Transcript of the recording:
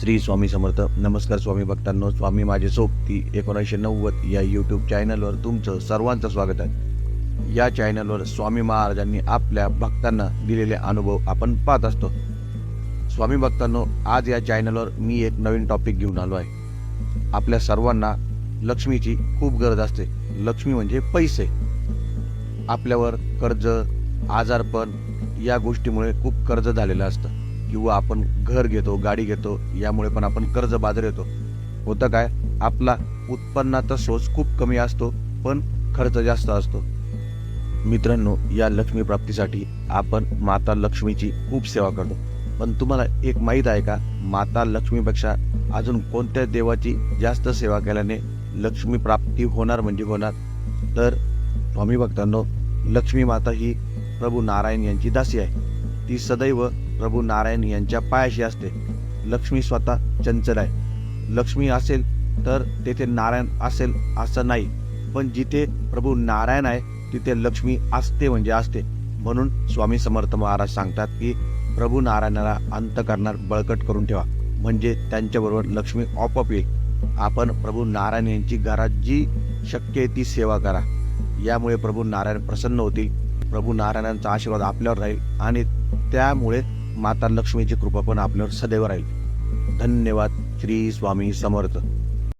श्री स्वामी समर्थ. नमस्कार स्वामी भक्तांनो स्वामी माझे सोबती एकोणीसशे नव्वद या यूट्यूब चॅनलवर तुमचं सर्वांचं स्वागत आहे. या चॅनलवर स्वामी महाराजांनी आपल्या भक्तांना दिलेले अनुभव आपण पाहत असतो. स्वामी भक्तांनो आज या चॅनलवर मी एक नवीन टॉपिक घेऊन आलो आहे. आपल्या सर्वांना लक्ष्मीची खूप गरज असते. लक्ष्मी म्हणजे पैसे. आपल्यावर कर्ज आजारपण या गोष्टीमुळे खूप कर्ज झालेलं असतं. किंवा आपण घर घेतो गाडी घेतो यामुळे पण आपण कर्ज बाजार येतो होतं काय? आपला उत्पन्नाचा सोर्स खूप कमी असतो पण खर्च जास्त असतो. मित्रांनो या लक्ष्मी प्राप्तीसाठी आपण माता लक्ष्मीची खूप सेवा करतो. पण तुम्हाला एक माहीत आहे का? माता लक्ष्मीपेक्षा अजून कोणत्या देवाची जास्त सेवा केल्याने लक्ष्मी प्राप्ती होणार म्हणजे होणार? तर स्वामी भक्तांनो लक्ष्मी माता ही प्रभू नारायण यांची दासी आहे. ती सदैव प्रभू नारायण यांच्या पायाशी असते. लक्ष्मी स्वतः चंचल आहे. लक्ष्मी असेल तर तेथे नारायण असेल असं नाही. पण जिथे प्रभू नारायण आहे तिथे लक्ष्मी असते म्हणजे असते. म्हणून स्वामी समर्थ महाराज सांगतात की प्रभू नारायणाला अंत करणार बळकट करून ठेवा. म्हणजे त्यांच्याबरोबर लक्ष्मी ऑपअप येईल. आपण प्रभू नारायण यांची घरात जी शक्य आहे ती सेवा करा. यामुळे प्रभू नारायण प्रसन्न होतील. प्रभू नारायणांचा आशीर्वाद आपल्यावर राहील आणि त्यामुळे माता लक्ष्मीची कृपा पण आपल्यावर सदैव राहील. धन्यवाद. श्री स्वामी समर्थ.